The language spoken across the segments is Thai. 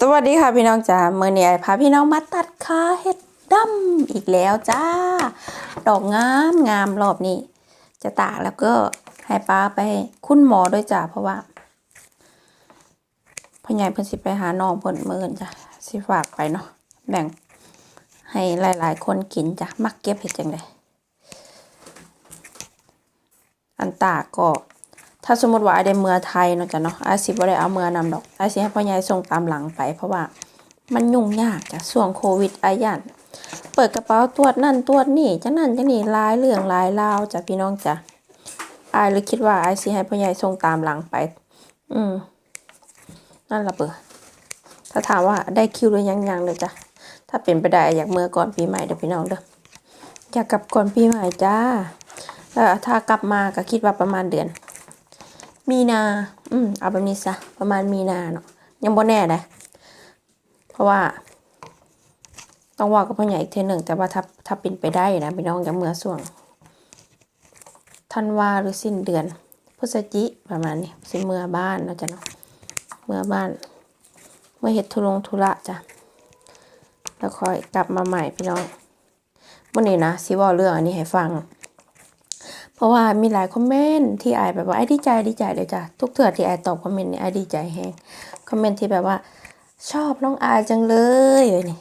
สวัสดีค่ะพี่น้องจ๋าเมื่อนี้ไอพาพี่น้องมาตัดขาเห็ดดำอีกแล้วจ้า ดอกงามงามรอบนี้ จะตากแล้วก็ให้ป้าไปคุณหมอด้วยจ้าเพราะว่าพ่อใหญ่เพิ่นสิไปหาน้องเพิ่นมื้อนจ้ะสิฝากไปเนาะแบ่งให้หลาย ๆ คนกินจ้ะมักเก็บเห็ดจังไดอันตากก็ ถ้าสมมติว่าไอได้เมือไทยเนาะจ้ะเนาะไอสิบ่ได้เอาเมือนำดอกไอสิให้พ่อใหญ่ส่งตามหลังไป เพราะว่ามันยุ่งยากจ้ะช่วงโควิดไอย่านเปิดกระเป๋าตรวจนั่นตรวจนี่จังนั่นจังนี่ลายเรื่องลายราจ้ะพี่น้องจ้ะไอเลยคิดว่าไอสิให้พ่อใหญ่ส่งตามหลังไป อืมนั่นละเปิดถ้าถามว่าได้คิวหรือยังยังเลยจ้ะถ้าเป็นไปได้อยากเมื่อก่อนปีใหม่เด้อพี่น้องเด้ออยากกลับก่อนปีใหม่จ้าแล้วถ้ากลับมาก็คิดว่าประมาณเดือน มีนา อืม เอาแบบนี้ซะ ประมาณมีนาเนาะ ยังบ่แน่เลยเพราะว่า ต้องว่ากับพ่อใหญ่อีกเทหนึ่ง แต่ว่าถ้าถ้าเป็นไปได้นะพี่น้องอย่าเมื่อส่วงธันวาหรือสิ้นเดือน พฤศจิประมาณนี้สิเมื่อบ้านเนาะจ้ะเนาะ เมื่อบ้าน เมื่อเฮ็ดธุรงธุระจ้ะ แล้วค่อยกลับมาใหม่พี่น้องวันนี้นะสิว่าเรื่องอันนี้ให้ฟัง เพราะว่ามีหลายคอมเมนต์ที่ไอายแบบว่าไอดีใจดีใจเลยจ้ะทุกเถื่อที่ไอายตอบคอมเมนต์นี่ไอายดีใจแฮงคอมเมนต์ที่แบบว่าชอบน้องอายจังเลยเลยนี่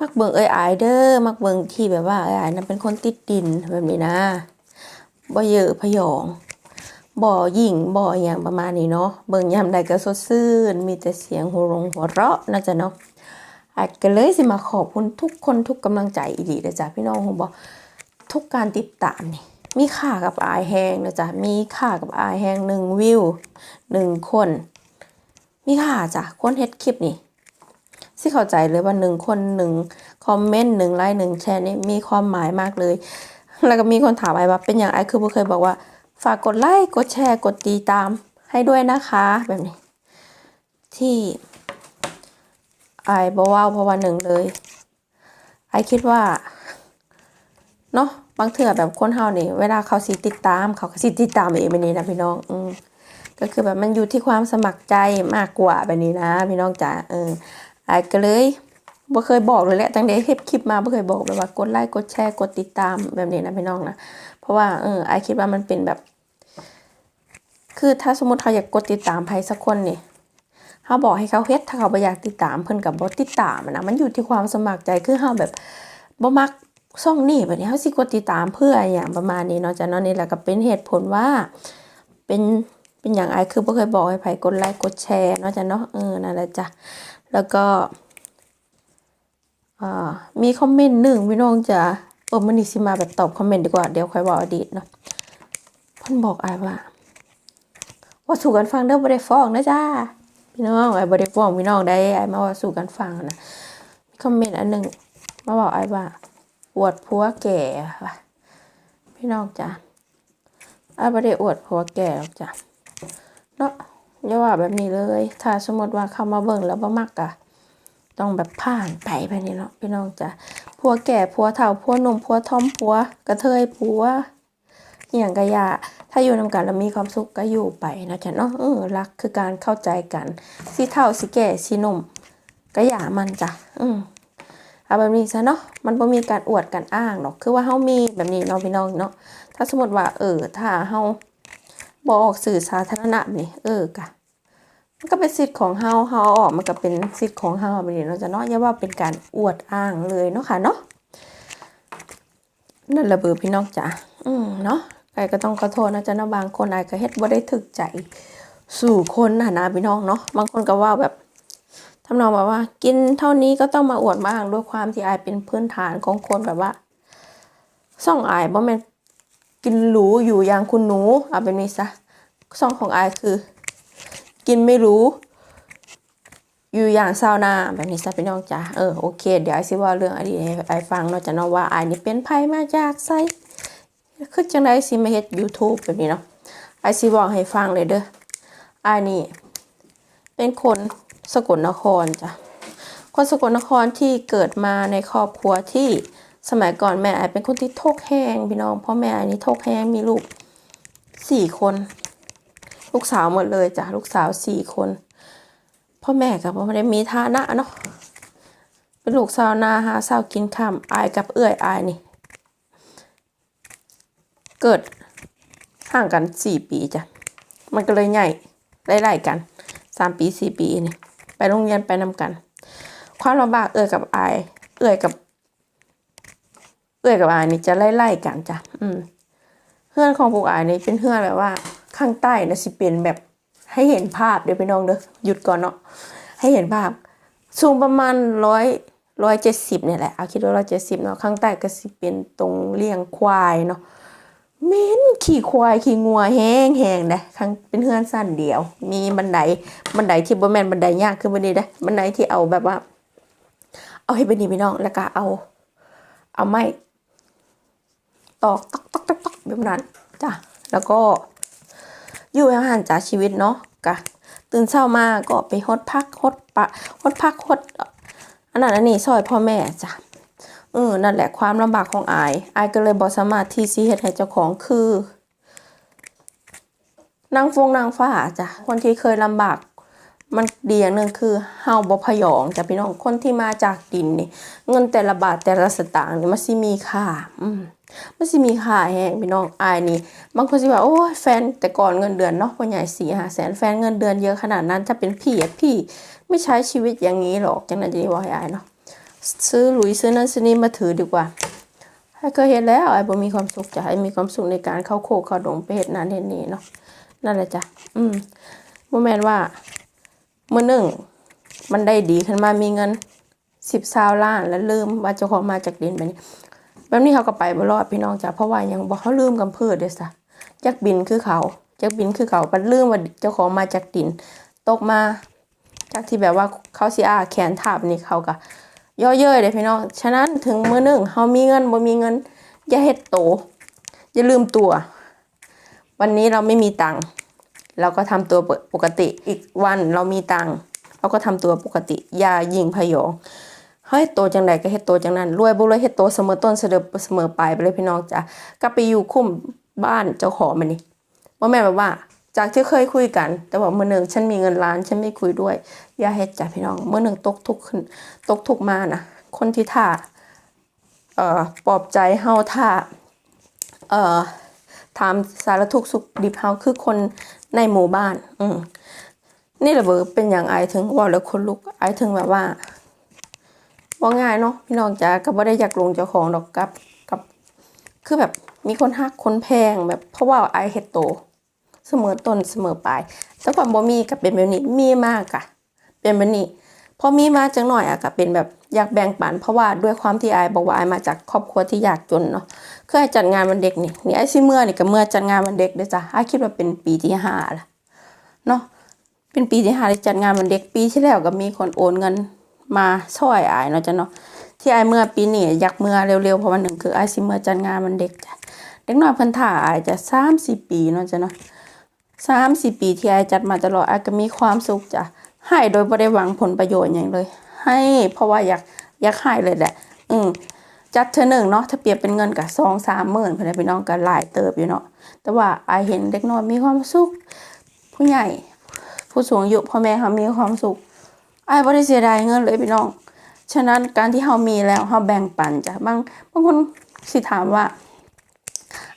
มักเบิ่งเอ้ยอายเด้อมักเบิ่งที่แบบว่าเอ้ยอายนั้นเป็นคนติดดินแบบนี้นะบ่เยอะพยองบ่หยิ่งบ่อย่างประมาณนี้เนาะเบิ่งยามใดก็สดชื่น มีแต่เสียงหัวรงหัวเราะนะจ๊ะเนาะอายก็เลยสิมาขอบคุณทุกคนทุกกำลังใจอีดีเลยจ้ะพี่น้องผมบอกทุกการติดตามนี่ มีค่ากับอายแห้งนะจ๊ะมีค่ากับอายแห้งหนึ่งวิวหนึ่งคน มีค่าจ้ะคนเฮ็ดคลิปนี่สิเข้าใจเลยว่าหนึ่งคนหนึ่งคอมเมนต์หนึ่งไลค์หนึ่งแชร์นี่มีความหมายมากเลย แล้วก็มีคนถามไอ้ว่าเป็นอย่างไอ้คือบ่เคยบอกว่า ฝากกดไลค์กดแชร์กดติดตามให้ด้วยนะคะแบบนี้ ที่ไอ้บอกว่าเพราะว่าหนึ่งเลยไอ้คิดว่าเนาะ บางเถื่อแบบคนเฮานี่เวลาเขาสิติดตามเขาก็สิติดตามเองแบบนี้นะพี่น้องอืมก็คือแบบมันอยู่ที่ความสมัครใจมากกว่าแบบนี้นะ พี่น้องจ๋าเออไอ้ก็เลยบ่เคยบอกเลยแหละตั้งแต่เฮ็ดคลิปมาบ่เคยบอกแบบว่ากดไลค์กดแชร์กดติดตามแบบนี้นะพี่น้องนะเพราะว่าเออไอคิดว่ามันเป็นแบบ คือถ้าสมมติเขาอยากกดติดตามใครสักคนนี่เขาบอกให้เขาเฮ็ดถ้าเขาบ่อยากติดตามเพิ่นกับบ่ติดตามนะมันอยู่ที่ความสมัครใจคือเฮาแบบบ่มัก ช่องนี้แบบนี้เขาสิกดติดตามเพื่ออย่างประมาณนี้เนาะจ้ะเนาะนี่แหละก็เป็นเหตุผลว่า เป็นเป็นอย่างไอคือบ่เคยบอกให้ไผกดไลค์กดแชร์เนาะจ้ะเนาะเออนั่นแหละจ้ะแล้วก็มีคอมเมนต์หนึ่งพี่น้องจะเออมันนี่สิมาแบบตอบคอมเมนต์ดีกว่าเดี๋ยวค่อยบอกอดีตเนาะพิ่นบอกไอว่าว่าสู่กันฟังเด้อบ่ได้ฟ้องนะจ้าพี่น้องไอ้บ่ได้ฟ้องพี่น้องได้ไอ้มาว่าสู่กันฟังนะมีคอมเมนต์อันหนึ่งมาบอกไอ้ว่า อวดผัวแก่ว่ะพี่น้องจ้ะอาไม่ได้อวดผัวแก่หรอกจ้ะเนาะอย่าว่าแบบนี้เลย ถ้าสมมติว่าเข้ามาเบิ่งแล้วบ่มักอะต้องแบบผ่านไปไปนี่เนาะพี่น้องจ้ะผัวแก่ผัวเฒ่าผัวหนุ่มผัวทอมผัว กระเทยผัวอย่างกะยาถ้าอยู่นำกันแล้วมีความสุขก็อยู่ไปนะจ๊ะเนาะเออรักคือการเข้าใจกัน สิเฒ่าสิแก่สิหนุ่มก็อย่ามันจ้ะอืม เอาแบบนี้ซะเนาะมันบ่มีการอวดการอ้างหรอกคือว่าเฮามีแบบนี้เนาะพี่น้องเนาะถ้าสมมติว่า เออ ถ้าเฮาบ่ออกสื่อสาธารณะนี่เออกะมันก็เป็นสิทธิ์ของเฮาเฮาเอาออกมันก็เป็นสิทธิ์ของเฮาแบบนี้เนาะจ้ะเนาะอย่าว่าเป็นการอวดอ้างเลยเนาะค่ะเนาะนั่นระเบิดพี่น้องจ้ะอืมเนาะไอ้ก็ต้องขอโทษนะจ๊ะนะบางคนไอ้ก็เฮ็ดบ่ได้ถึกใจสู่คนนะนะพี่น้องเนาะบางคนก็ว่าแบบ ทำนองแบบว่า กินเท่านี้ก็ต้องมาอวดบ้างด้วยความที่อายเป็นพื้นฐานของคนแบบว่าซ่องอายบ่แม่นกินหรูอยู่อย่างคุณหนูเอาเป็นนี้ซะซ่องของอายคือ กินไม่รู้ อยู่อย่างซาวนาแบบนี้ซะพี่น้องจ๋าเออโอเค เดี๋ยวไอซิว่าเรื่องอดีตให้ไอฟังเนาะจะเนาะว่าอายนี่เป็นไผมาจากไสคือจังไดสิมาเฮ็ด YouTube แบบนี้เนาะไอซิบอกให้ฟังเลยเด้ออายนี่เป็นคน สกลนครจ้ะคนสกลนครที่เกิดมาในครอบครัวที่สมัยก่อนแม่ไอเป็นคนที่ทกแห้งพี่น้องพ่อแม่ไอนี่ทกแห้งมีลูกสี่คน ลูกสาวหมดเลยจ้ะลูกสาวสี่คนพ่อแม่ก็บ่ได้มีฐานะเนาะเป็นลูกสาวนาหาเช้ากินค่ำอายกับเอื้อยอายนี่ เกิดห่างกันสี่ปีจ้ะมันก็เลยใหญ่ไล่ๆกันสามปีสี่ปีนี่ โรงเรียนไปนำกัน ความลำบากเอื้อยกับอาย เอื้อยกับ เอื้อยกับอายนี่จะไล่ๆกันจ้ะอืมเพื่อนของพวกอายนี่เป็นเพื่อนแบบว่า ข้างใต้นะสิเป็นแบบให้เห็นภาพเดี๋ยวไปน้องเด้อหยุดก่อนเนาะให้เห็นภาพ สูงประมาณร้อยร้อยเจ็ดสิบเนี่ยแหละเอาคิดว่าร้อยเจ็ดสิบเนาะข้างใต้ก็สิเป็นตรงเลี้ยงควายเนาะ เม้นขี่ควายขี่งัวแห้งแห้งนะข้างเป็นเฮือนสั้นเดียว มีบันไดบันไดที่บ่แม่นบันไดยากคือบันนี้นะบันไดที่เอาแบบว่า เอาให้เป็นนี่พี่น้องแล้วก็เอา เอาไม้ตอกตอกตอกตอกตอกแบบนั้นจ้ะแล้วก็อยู่อาหารจากชีวิตเนาะกะตื่นเช้ามาก็ไปฮดพักฮดปะฮดพักฮดอันนั้นอันนี้ซอยพ่อแม่จ้ะ เออนั่นแหละความลำบากของอายอายก็เลยบ่สามารถที่สิเฮ็ดให้เจ้าของคือนางฟงนางฟ้าจ้ะคนที่เคยลำบากมันดีอย่างหนึ่งคือเฮาบ่พยองจ้ะพี่น้องคนที่มาจากดินนี่ เงินแต่ละบาทแต่ละสตางค์นี่มันสิมีค่า อืมมันสิมีค่าแฮงพี่น้องอายนี่ บางคนสิว่าโอ้ยแฟนแต่ก่อนเงินเดือนเนาะพ่อใหญ่สี่ห้าแสนแฟนเงินเดือนเยอะขนาดนั้นถ้าเป็นพี่อะพี่ ไม่ใช้ชีวิตอย่างนี้หรอกจังนั้นจะได้บอกให้อายเนาะ ซื้อหลุยซื้อนั่นซื้อนี่มาถือดีกว่าให้เคยเห็นแล้วไอ้บ่มีความสุขจะให้มีความสุขในการเข้าโคกเข้าดงไปเฮ็ดนั้นเฮ็ดนี่เนาะนั่นแหละจ้ะอืมบ่แม่นว่าเมื้อหนึ่งมันได้ดีขึ้นมามีเงิน10 20ล้าน แล้วลืมว่าเจ้าของมาจากดินแบบนี้แบบนี้เขาก็ไปบ่รอดพี่น้องจ้ะเพราะว่ายังบ่เขาลืมกำเพืชเด้อซะจักบินคือเขาจักบินคือเขาบัดลืมว่าเจ้าของมาจากดิน ตกมา จากที่แบบว่าเขาสิอาแขนทาบนี่เขาก็ ย่อเย้ยเด้พี่น้อง ฉะนั้นถึงมือหนึงเฮามีเงินบ่มีเงิน อย่าเฮ็ดโต อย่าลืมตัว วันนี้เราไม่มีตังค์เราก็ทำตัวปกติอีกวันเรามีตังค์เราก็ทำตัวปกติ อย่ายิงพยองเฮ้ยโตจังใดก็เฮ็ดโตจังนั้นรวยบ่รวยเฮ็ดโตเสมอต้นเสมอเสมอปลายไปเลยพี่น้องจ้ะกลับไปอยู่คุ้มบ้านเจ้าของมันนี่บ่แม่นแบบว่า จากที่เคยคุยกัน แต่ว่ามื้อหนึ่งฉันมีเงินล้าน ฉันไม่คุยด้วย อย่าเฮ็ดจ้ะพี่น้องมื้อหนึ่งตกทุกข์ขึ้นตกทุกข์มานะคนที่ท่าเอ่อปลอบใจเฮาท่าเอ่อถามสารทุกข์สุขดิบเฮาคือคนในหมู่บ้าน อืมนี่แหละเบอเป็นอย่างไอายถึงว่าแล้วคนลุกไอายถึงแบบว่าว่าง่ายเนาะพี่น้องจ๋าก็บ่ได้อยากลงเจ้าของดอกกับกับ คือแบบมีคนฮักคนแพงแบบเพราะว่าไอายเฮ็ดโต เสมอต้นเสมอปลายแต่ก่อนบ่มีก็เป็นแบบนี้มีมากอะเป็นแบบนี้พอมีมาจังหน่อยอะก็เป็นแบบอยากแบ่งปัน เพราะว่าด้วยความที่ไอายบอกว่าไอายมาจากครอบครัวที่ยากจนเนาะเคยจัดงานวันเด็กนี่นี่ไอายสิเมื่อนี่ก็เมื่อจัดงานวันเด็กเด้จ้ะไอายคิดว่าเป็นปีที่ห้าละเนาะเป็นปีที่ห้าที่จัดงานวันเด็กปีที่แล้วก็มีคนโอนเงินมาช่วยอายเนาะจ้ะเนาะที่อายเมื่อปีนี้อยากเมื่อเร็วๆเพราะวันหนึ่งคืออายสิเมื่อจัดงานวันเด็กจ้ะเด็กน้อยเพิ่นถ่าอายจะสามสี่ปีเนาะจ้ะเนาะ สามสี่ปีที่ไอจัดมาตลอดไอก็มีความสุขจ้ะให้โดยบ่ได้หวังผลประโยชน์อย่างเลย ให้เพราะว่าอยากอยากให้เลยแหละ อืมจัดเธอหนึ่งเนาะถ้าเปรียบเป็นเงินกับสองสามหมื่นเพื่อนพี่น้องก็หลายเติบอยู่เนาะแต่ว่าไอาเห็นเด็กน้อยมีความสุข ผู้ใหญ่ ผู้สูงอายุพ่อแม่เขามีความสุขไอ้บ่ได้เสียดายเงินเลยพี่น้อง ฉะนั้นการที่เฮามีแล้วเฮาแบ่งปันจ้ะบางบางคนสิถามว่า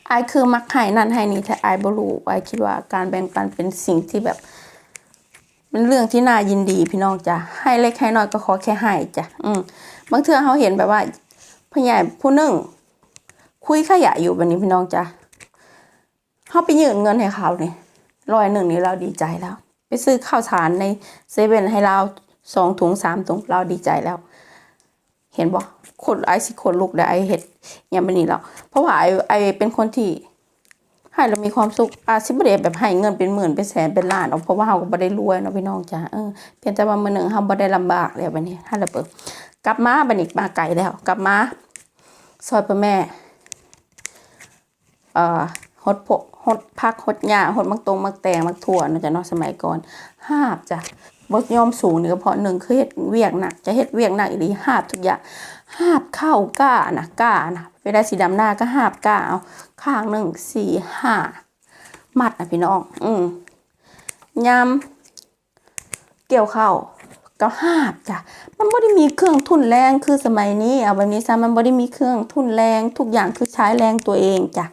ไอคือมักให้นั่นให้นี่แต่ไอบ่รู้ไอคิดว่าการแบ่งปันเป็นสิ่งที่แบบเป็นเรื่องที่น่ายินดีพี่น้องจ้ะให้เล็กให้น้อยก็ขอแค่ให้จ้ะอืมบางเทื่อเฮาเห็นแบบว่าผู้ใหญ่ผู้หนึ่งคุยขยะอยู่แบบนี้พี่น้องจ้ะเฮาไปยืมเงินให้เขาเนี่ยร้อยหนึ่งนี่เราดีใจแล้ว ไปซื้อข้าวสารในเซเว่นให้เราสองถุงสามถุงเราดีใจแล้ว เห็นบ่ คนไอสิคนลูกได้ไอเห็ดอย่างแบบนี้แล้วเพราะว่าไอไอเป็นคนที่ให้เรามีความสุขอาสิบเดแบบให้เงินเป็นหมื่นเป็นแสนเป็นล้านเนาะเพราะว่าเราก็บ่ได้รวยเนาะพี่น้องจ้าเออเพียงแต่ว่ามื้อหนึ่งเราบ่ได้ลำบากแล้วบัดนี้ถ้เราเปิดกลับมาบัดนี้มาไกลแล้ว กลับมาซอยพ่อแม่เอ่อฮดพกฮดพักฮดหญ้าฮดมักตรงมักแตงมักถั่วเนาะจ้ะเนาะสมัยก่อนหาบจ้ะ บ่ยอมสูงนี่ก็เพราะหนึ่งคือเฮ็ดเวียกหนัก จะเฮ็ดเวียกหนักอีหลีหาบทุกอย่างหาบข้าวก้านะก้านะเวลาสีดำหน้าก็หาบก้าเอาข้างหนึ่งสี่ห้ามัดนะพี่น้อง อืมยำเกี่ยวข้าวก็หาบจ้ะมันบ่ได้มีเครื่องทุนแรงคือสมัยนี้เอาแบบนี้ซะมันบ่ได้มีเครื่องทุนแรงทุกอย่างคือใช้แรงตัวเองจ้ะ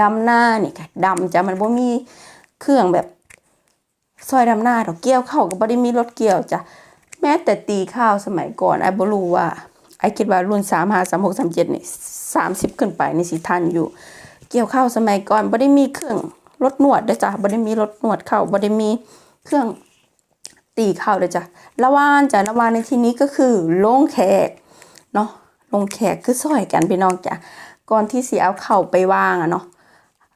ดำหน้านี่ค่ะดำจ้ะมันบ่มีเครื่องแบบ ซอยดำหน้าดอกเกี่ยวเข้าวก็บ่ได้มีรถเกี่ยวจ้ะแม้แต่ตีข้าวสมัยก่อนไอ้บ่รู้ว่าไอ้คิดว่ารุ่น3 5 3 6 3 7นี่30ขึ้นไปนี่สิทันอยู่ เกี่ยวข้าวสมัยก่อนบ่ได้มีเครื่องรถนวดด้อจ้ะบ่ได้มีรถนวดเข้าวบ่ได้มีเครื่องตีข้าวเด้อจ้ะละวานจ้ะละวานในที่นี้ก็คือโรงแขกเนาะโรงแขกคือซอยกันพี่น้องจ้ะก่อนที่สิเอาเข้าไปวางอะเนาะ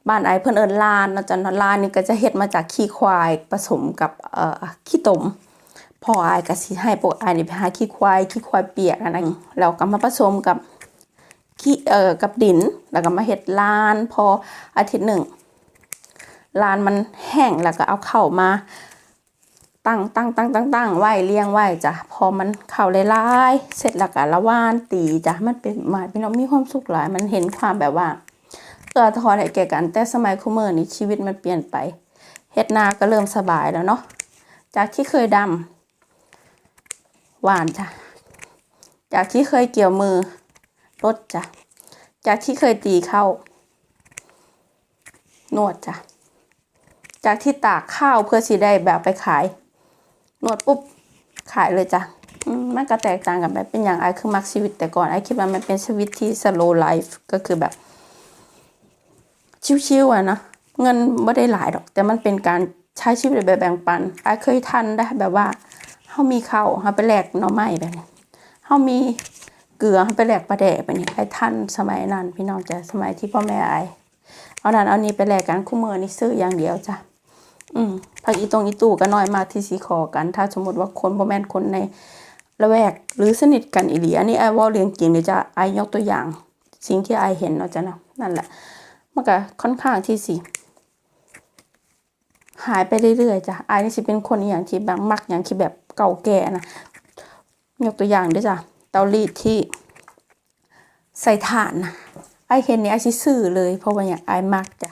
บ้านไอเพิ่นเอินลานเนาะจ้ะนลานนี่ก็จะเฮ็ดมาจากขี้ควายผสมกับเอ่อขี้ตมพ่ออก็สิให้พวกไอนี่ไปหาขี้ควายขี้ควายเปียกอันนั้นแล้วก็มาผสมกับขี้เอ่อกับดิน แล้วก็มาเฮ็ดลาน พออาทิตย์หนึ่งลานมันแห้งแล้วก็เอาเข้ามา ตั้งตั้งตั้งตั้งตั้งไหวเลี้ยงไหวจ้ะพอมันเข้าลายๆเสร็จแล้วก็ละว่านตีจ้ะมันเป็นหมายพี่น้องมีความสุขหลาย มันเห็นความแบบว่า เอื้อทอนให้แก่กัน แต่สมัยคุเมอร์นี้ชีวิตมันเปลี่ยนไปเฮ็ดนาก็เริ่มสบายแล้วเนาะจากที่เคยดำหวานจ้ะจากที่เคยเกี่ยวมือรถจ้ะจากที่เคยตีเข้านวดจ้ะจากที่ตากข้าวเพื่อสิได้แบบไปขายนวดปุ๊บขายเลยจ้ะมมันก็แตกต่างกันไปเป็นอย่างไอคือมักชีวิตแต่ก่อนไอคิดว่ามันเป็นชีวิตที่ slow life ก็คือแบบ ชิวๆอะนะเงินไม่ได้หลายดอก แต่มันเป็นการใช้ชีวิตแบบแบ่งปันไอ้เคยทันได้แบบว่าเฮามีข้าวเฮาไปแลกหน่อไม้แบบนี้เฮามีเกลือเฮาไปแลกปลาแดกแบบนี้ไอ้ทันสมัยนั้น พี่น้องจ้ะสมัยที่พ่อแม่ไอ้เอานั้นเอานี้ไปแลกกันคู่มือนี่ซื้ออย่างเดียวจ้ะอืมผักอีตรงอีตู่ก็น้อยมากที่สีขอกัน ถ้าสมมติว่าคนพ่อแม่คนในละแวกหรือสนิทกันอีหลีอันนี้ไอเว่าเรียงจริงเดี๋ยวจะไอยกตัวอย่าง สิ่งที่ไอเห็นเนาะจ้ะเนาะนั่นแหละ มันก็ค่อนข้างที่สิหายไปเรื่อยๆจ้ะอายนี่สิเป็นคนอย่างที่แบบมักอย่างที่แบบเก่าแก่นะยกตัวอย่างด้วยจ้ะเตารีดที่ใส่ถ่านนะไอายเห็นนี่ไอายสิซื้อเลยเพราะว่าอย่างไอายมักจ้ะ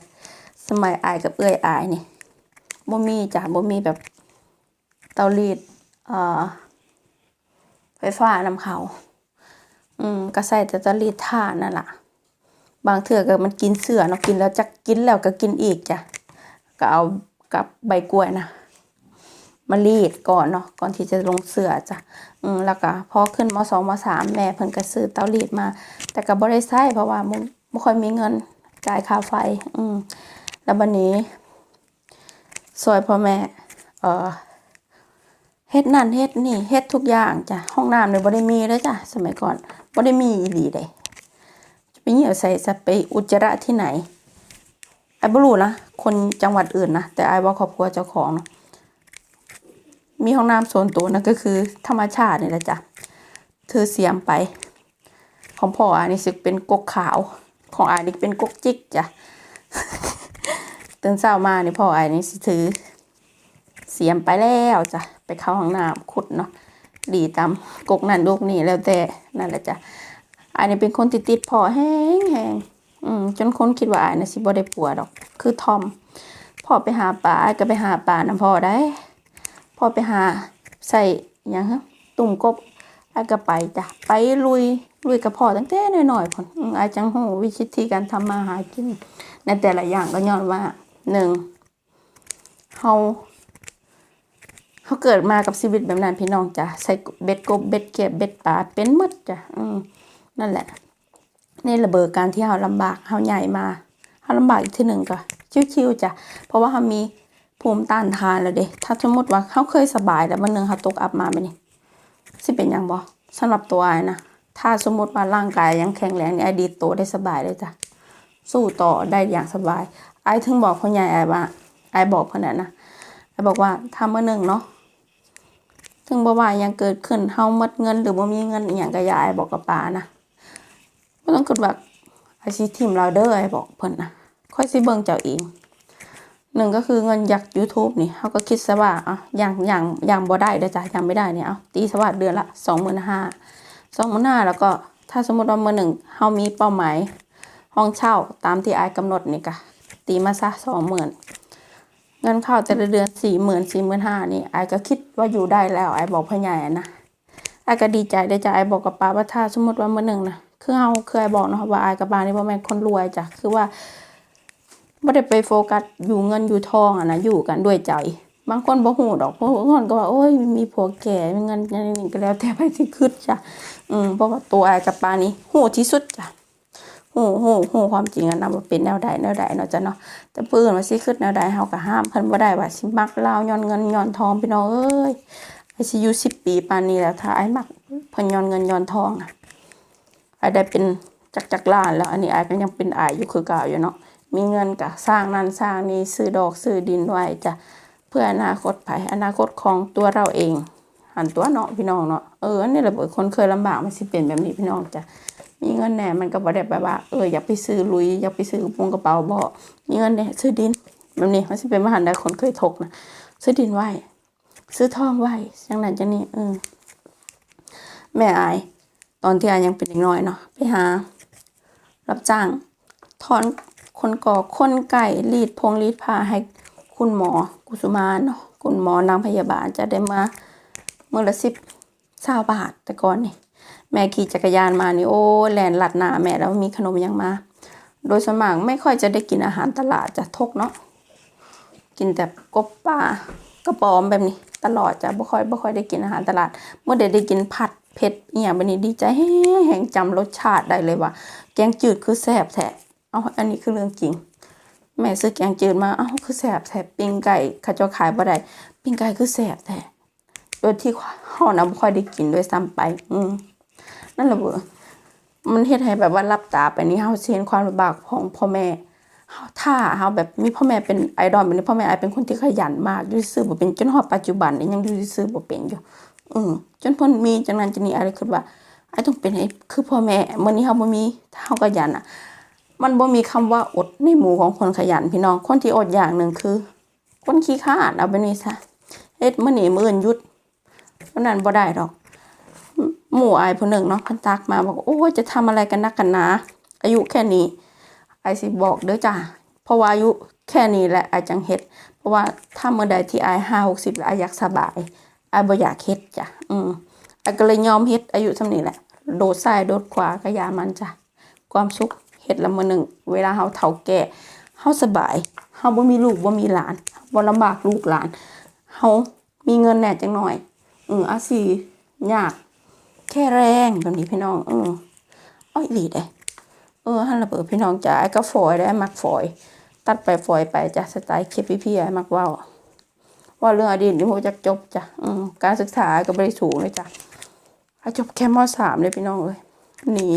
สมัยไอายกับเอื้อยอายนี่บ่มีจ้ะบ่มีแบบเตารีดเอ่อไฟฟ้านำเขาอืมก็ใส่แต่เตารีดถ่านนั่นแหละ บางเถื่อก็มันกินเสือเนาะกินแล้วจะกินแล้วก็กินอีกจ้ะก็เอากับใบกล้วยนะมารีดก่อนเนาะก่อนที่จะลงเสือจ้ะอืมแล้วก็พอขึ้นมสองมสามแม่เพิ่นก็ซื้อเตารีดมา แต่ก็บ่ได้ใช้เพราะว่าบ่บ่ค่อยมีเงินจ่ายค่าไฟ อืมแล้วบัดนี้ซอยพ่อแม่เออเฮ็ดนั่นเฮ็ดนี่เฮ็ดทุกอย่างจ้ะห้องน้ำเนี่ยบ่ได้มีเด้อจ้ะสมัยก่อนบ่ได้มีอีหลีเด้ไป เหี่ยวใส่สัตว์ไปอุจจาระที่ไหนไอ้บรู้นะคนจังหวัดอื่นนะแต่ไอ้ว่าครอบครัวเจ้าของ มีห้องน้ำโซนตัวนะก็คือ ธรรมชาตินี่แหละจ้ะเธอเสียมไป ของพ่ออันนี้สึกเป็นกกขาว ของอายนี่เป็นกกจิกจ้ะตื่นเช้ามานี่พ่ออายนี่สิถือ เสียมไปแล้วจ้ะไปเข้าห้องน้ำขุดเนาะดีตามกกนั่นลูกนี่แล้วแต่นั่นแหละจ้ะ อันนี้เป็นคนติดติดๆพอแห้งแห้งอืมจนคนคิดว่าอันนี้สิบ่ได้ปัวดอก คือทอมพ่อไปหาปลาอ้ก็ไปหาปลานํพ่อได้พ่อไปหาใส่ยังฮะตุ่มกบอ้ายก็ไปจ้ะไปลุยลุยกับพ่อตั้งแต่หน้อยๆพุ่นอืมอ้ายจังฮู้วิธีการทำมาหากิน ในแต่ละอย่างก็ย้อนว่าหนึ่งเฮาเฮาเกิดมากับชีวิตแบบนั้นพี่น้องจ้ะใส่เบ็ดกบเบ็ดเก็บเบ็ดปลาเป็นมดจ้ะอืม นั่นแหละ นี่ระเบิดการที่เราลำบากเราใหญ่มาเราลำบากอีกทีหนึ่งก็ชิวๆจ้ะเพราะว่าเรามีภูมิต้านทานแล้วเด้ถ้าสมมติว่าเขาเคยสบายแล้ววันหนึ่งเขาตกอับมาไปนี่สิเป็นหยังบ่สำหรับตัวไอ้นะถ้าสมมติว่าร่างกายยังแข็งแรงนี่ไอ้ดีโตได้สบายเลยจ้ะสู้ต่อได้อย่างสบาย ไอ้ถึงบอกพ่อใหญ่ไอ้ว่าไอ้บอกเพื่อนนะไอ้บอกว่าถ้าเมื่อหนึ่งเนาะถึงบ่ว่ายังเกิดขึ้นเฮาหมดเงิน หรือบ่มีเงินอหยังก็อย่ายบอกกับป้านะ ต้องคิดว่าอาชีพทีมเราเด้ออ้ายบอกเพิ่นนะค่อยสิเบิ่งเจ้าเองหนึ่งก็คือเงินจาก YouTube นี่เฮาก็คิดซะว่าอะอย่างอย่างอย่างบ่ได้เด้จ้ะย่างไม่ได้เนี่ยเอาตีซะว่าเดือนละ25,000 25,000แล้วก็ถ้าสมมติว่ามื้อหนึ่งเฮามีเป้าหมายห้องเช่าตามที่ไอ้กำหนดนี่ก็ตีมาซะ20,000เงินเข้าแต่ละเดือนสี่หมื่นสี่หมื่นห้านี่ไอ้ก็คิดว่าอยู่ได้แล้วไอ้บอกพ่อใหญ่นะไอ้ก็ดีใจได้จ้ะไอ้บอกกับป้าว่าถ้าสมมติว่ามื้อหนึ่งนะ คือเฮาเคยบอกเนาะว่าไอ้กับป้านี่บ่แม่คนรวยจ้ะคือว่าบ่ได้ไปโฟกัสอยู่เงินอยู่ทองอะนะอยู่กันด้วยใจ บางคนบ่ฮู้ดอกบางคนก็ว่าโอ้ยมีผัวแก่มีเงินอย่างนี้ก็แล้วแต่ไปสิคิดจ้ะอืมเพราะว่าตัวไอ้กับปานี่ฮู้ที่สุดจ้ะหูหูหูความจริงอะนะว่าเป็นแนวใดแนวใดเนาะจ้ะเนาะแต่ปืนว่าสิขึ้นแนวใดเฮาก็ห้ามเพิ่นบ่ได้ว่าสิมักเล่าย้อนเงินย้อนทองพี่น้องเอ้ยไอ้สิอยู่10ปีปานนี้แล้วถ้าไอ้มักเพิ่นย้อนเงินย้อนทองอะ ไอ้ได้เป็นจักจักล้านแล้ว อันนี้ไอ้ก็ยังเป็นอ้ายอยู่คือเก่าอยู่เนาะมีเงินก็สร้างนั่นสร้างนี่ซื้อดอกซื้อดินไว้จะเพื่ออนาคตไผอนาคตของตัวเราเอง หันตัวเนาะพี่น้องเนาะเออนนี้แหละเบิดคนเคยลำบากมันสิเป็นแบบนี้พี่น้องจ้ะมีเงินแน่มันก็บ่ได้แบบว่าเอออยากไปซื้อลุยอยากไปซื้อกระปรงกระเป๋าบ่มีเงินแน่ซื้อดินแบบนี้มันสิเป็นมหันต์ใดคนเคยถกนะซื้อดินไว้ซื้อทองไว้จังนั้นจังนี้เออแม่อาย ตอนที่อายยังเป็นเด็กน้อยเนาะไปหา รับจ้างถอนคนก่อคนไก่รีดพงรีดผ้าให้คุณหมอกุสุมานเนาะคุณหมอนางพยาบาลจะได้มาเมื่อละสิบเศร้าบาทแต่ก่อนนี่แม่ขี่จักรยานมานี่โอ้แลนหลัดหนาแม่แล้วมีขนมยังมา โดยสวนมากไม่ค่อยจะได้กินอาหารตลาดจะทกเนาะกินแต่กบป่ากระป๋อมแบบนี้ ตลอดจะบ่ค่อยบ่ค่อยได้กินอาหารตลาด เมื่อเด็กได้กินผัด ผ็ดเอี่ยบันนี้ดีใจแห้งจำรสชาติได้เลยว่าแกงจืดคือแซ่บแท้เอาอันนี้คือเรื่องจริง แม่ซื้อแกงจืดมาเอ้าคือแซ่บแท้ปิ้งไก่ขาเจ้าขายบ่ได้ปิ้งไก่คือแซ่บแท้โดยที่เฮานะบ่ค่อยได้กินด้วยซ้ำไป อืมนั่นแหละเว้ยมันเฮ็ดให้แบบว่ารับตาไปนี่เฮาสิเห็นความลำบากของพ่อแม่เฮาถ้าเฮาแบบมีพ่อแม่เป็นไอดอลแบบนี้พ่อแม่ไอเป็นคนที่ขยันมากอยู่ซื่อบ่เป็นจนฮอดปัจจุบันนี่ยังอยู่ซื่อบ่เป็นอยู่ อือจนเพิ่นมีจังนั้นจังนี้อะไรคิดว่าไอ้ต้องเป็นให้คือพ่อแม่มื้อนี้เฮาบ่มีถ้าเฮาขยันอะ มันบ่มีคำว่าอดในหมู่ของคนขยันพี่น้องคนที่อดอย่างหนึ่งคือ คนขี้ขลาดเอาไปนี่ซะเฮ็ดมื้อนี้มื้อนยุดเพราะนั้นบ่ได้ดอกหมู่อายผู้หนึ่งเนาะพันตักมาบอกโอ้จะทำอะไรกันนักกันนาอายุแค่นี้ไอายสิบอกเด้อจ้าเพราะว่าอายุแค่นี้แหละไอจังเฮ็ด เพราะว่าถ้าเมื่อใดที่ไอายห้าหกสิบแล้วไอายอยากสบาย ไอาบ่อยากเฮ็ดจ้ะอืมไอาก็เลยยอมเฮ็ดอายุเท่านี้แหละ โดดซ้ายโดดขวาก็ยามันจ้ะความสุขเฮ็ดละมือหนึ่ง เวลาเฮาเฒ่าแก่เฮาสบายเฮาบ่มีลูกบ่มีหลานบ่ลำบากลูกหลานเฮามีเงินแหน่จังหน่อยอืออาสิยากแค่แรงแบบนี้พี่น้องเอออ้อยดีได้เออฮันระเบิดพี่น้องจ๋าไอ้ก็ฝอยได้มักฝอย ตัดไปฝอยไปจ้ะสไตล์เคพีพีไอ้มักว่าว ว่าเรื่องอดีตนี่โมจักจบจ้ะการศึกษาก็ไม่ได้สูงเลยจ้ะไอ้จบแค่มสามเลยพี่น้องเลยหนี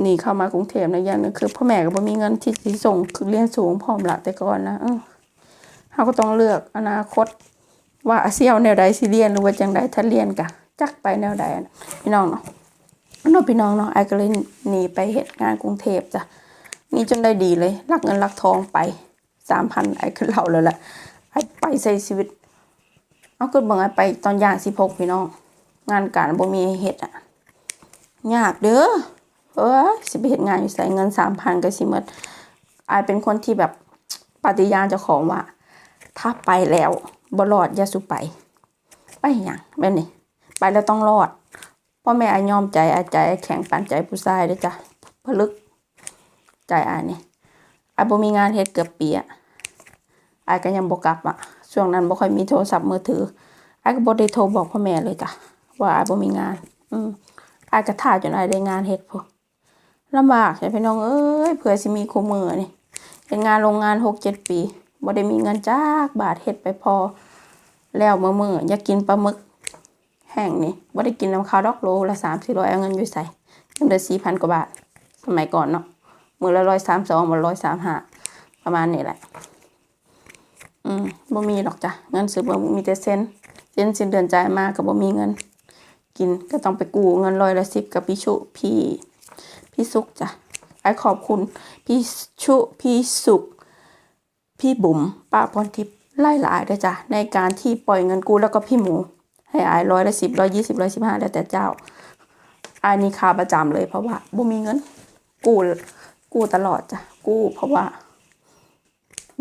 หนีเข้ามากรุงเทพนะอย่างนึงคือพ่อแม่ก็บ่มีเงินที่สิส่งคือเรียนสูงพร้อมละแต่ก่อนนะเขาก็ต้องเลือกอนาคต ว่าสิเอาแนวใดสิเรียนหรือว่าจังใดถ้าเรียนกะจักไปแนวใดพี่น้องเนาะน้องพี่น้องเนาะไอ้ก็เลยหนีไปเหตุงานกรุงเทพจ้ะหนี่จนได้ดีเลยรักเงินรักทองไปสามพันไอ้คือเราเลยแหละ ไอ้ไปใส่ชีวิต เอาก็เบิ่งไอ้ไปตอนอย่างสิพกพี่น้อง งานการบ่มีให้เฮ็ดอะยากเด้อเออสิไปเฮ็ดงานอยู่ใส่เงินสามพันก็สิหมดไอ้เป็นคนที่แบบปฏิญาณเจ้าของว่า ถ้าไปแล้วบ่รอดอย่าสุไป ไปหยังแบบนี้ ไปแล้วต้องรอดพ่อแม่อายอมใจอายใจอแข็งปันใจผู้ชายด้อจ้ะผลึกใจอายนี่อายบ่มีงานเฮ็ดเกือบปีอะ ไอายก็ยังบ่กลับอะช่วงนั้นบ่ค่อยมีโทรศัพท์มือถือไอายก็บ่ได้โทรบอกพ่อแม่เลยจ้ะว่าไอายบ่มีงาน อืมอายก็ท่าจนไอายได้งานเฮ็ดพุ่นลำบากใช่พี่น้องเอ้ยเผื่อสิมีคู่มือนี่เป็นงานโรงงานหกเจ็ดปีบ่ได้มีเงินจักบาทเฮ็ดไปพอ แล้วมือมืออยากกินปลาหมึกแห้งนี่บ่ได้กินน้ำข้าวดอกโลละ3 400เอาเงินอยู่ใส่เงินเดือน4,000กว่าบาท สมัยก่อนเนาะมื้อละ132บ่135ประมาณนี้แหละ อืมบ่มีดอกจ้ะเงินซื้อบ่มีแต่เซ็นเซ็นสิ้นเดือนจ่ายมาก็บ่มีเงิน กินก็ต้องไปกู้เงินร้อยละ10กับพี่ชุพี่พี่สุกจ้ะไอ้ขอบคุณพี่ชุพี่สุกพี่บุ๋มป้าพรทิพย์ไล่หลายด้วยจ้ะในการที่ปล่อยเงินกู้แล้วก็พี่หมู ให้อายร้อยละสิบร้อยยี่สิบร้อยสิบห้าแล้วแต่เจ้าอายนี่คาประจำเลยเพราะว่าบ่มีเงิน กู้กู้ตลอดจ้ะกู้เพราะว่า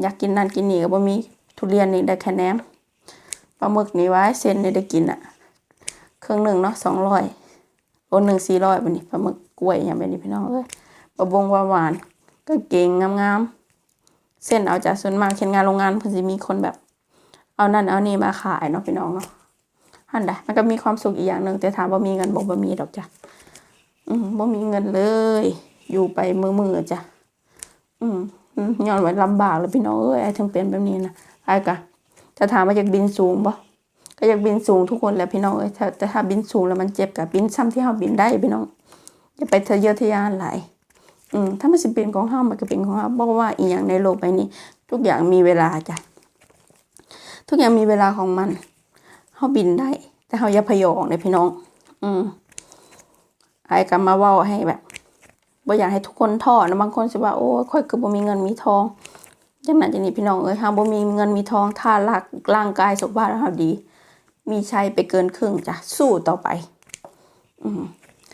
อยากกินนั่นกินนี่ก็บ่มี ทุเรียนนี่ได้แค่แหนมปลาหมึกนี่ไว้เส้นนี่ได้กินอะเครื่องหนึ่งเนาะสองร้อยโลหนึ่งสี่ร้อยบัดนี้ปลาหมึกกล้วยอย่างแบบนี้พี่น้องเอ้ยปลาบงหวานหวานก็เก่งงามๆเส้นเอาจากส่วนมากเช่นงานโรงงานเพิ่นสิมีคนแบบ เอานั่นเอานี่มาขายเนาะพี่น้องเนาะหันได้มันก็มีความสุขอีกอย่างหนึ่งแต่ถามว่ามีเงินบอกว่ามีดอกจ้ะอืมบ่มีเงินเลย อยู่ไปมือมือๆจ้ะอืมอืมย้อนไว้ลำบากเลยพี่น้องเอ้ยไอ้ถึงเป็นแบบนี้นะ ไอ้กะจะถามว่าอยากบินสูงบ่ก็อยากบินสูงทุกคนแหละพี่น้องเอ้ยถ้าแต่ถ้าบินสูงแล้วมันเจ็บกับบินซ้ำที่เฮาบินได้พี่น้องอย่าไปทะเยอทะยานหลายอืมถ้ามันสิเป็นของเฮามันก็เป็นของเฮาเพราะว่าอีหยังในโลกใบนี้ ทุกอย่างมีเวลาจ้ะทุกอย่างมีเวลาของมันเฮาบินได้ แต่เฮาอย่าพยองเลยพี่น้อง อืมไอ้ก็มาเว้าให้แบบบ่อยากให้ทุกคนท้อนะบางคนสิว่าโอ้ยค่อยคือบ่มีเงินมีทอง จังนั้นจังนี้พี่น้องเอ้ยเฮาบ่มีเงินมีทองถ้ารักร่างกายสุขภาพเฮาดี มีชัยไปเกินครึ่งจ้ะสู้ต่อไป อืม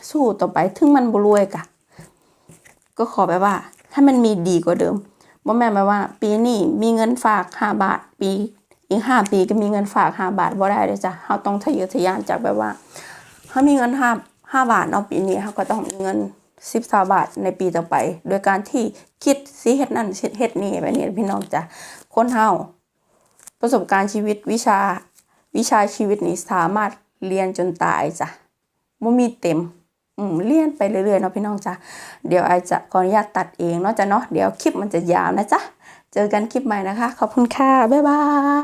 สู้ต่อไปถึงมันบ่รวยกะ ก็ขอแบบว่าให้มันมีดีกว่าเดิมบ่แม่นแบบว่า ปีนี้มีเงินฝากห้าบาท ปีอีกห้าปีก็มีเงินฝากห้าบาทบ่ได้เลยจ้ะเฮาต้องทะเยอทะยานจากแบบว่าเฮามีเงินห้าห้าบาทเนาะปีนี้เฮาก็ต้องมีเงิน สิบสาบาทในปีต่อไป โดยการที่คิดสิเฮ็ดนั่นเฮ็ดนี่แบบนี้พี่น้องจ้ะคนเฮาประสบการณ์ชีวิตวิชาวิชาชีวิตนี่สามารถเรียนจนตายจ้ะบ่มีเต็มอืมเลี่ยนไปเรื่อยๆเนาะพี่น้องจ้ะเดี๋ยวไอจะขออนุญาตตัดเองเนาะจ้ะเนาะเดี๋ยวคลิปมันจะยาวนะจ๊ะเจอกันคลิปใหม่นะคะ ขอบคุณค่ะ บ๊ายบาย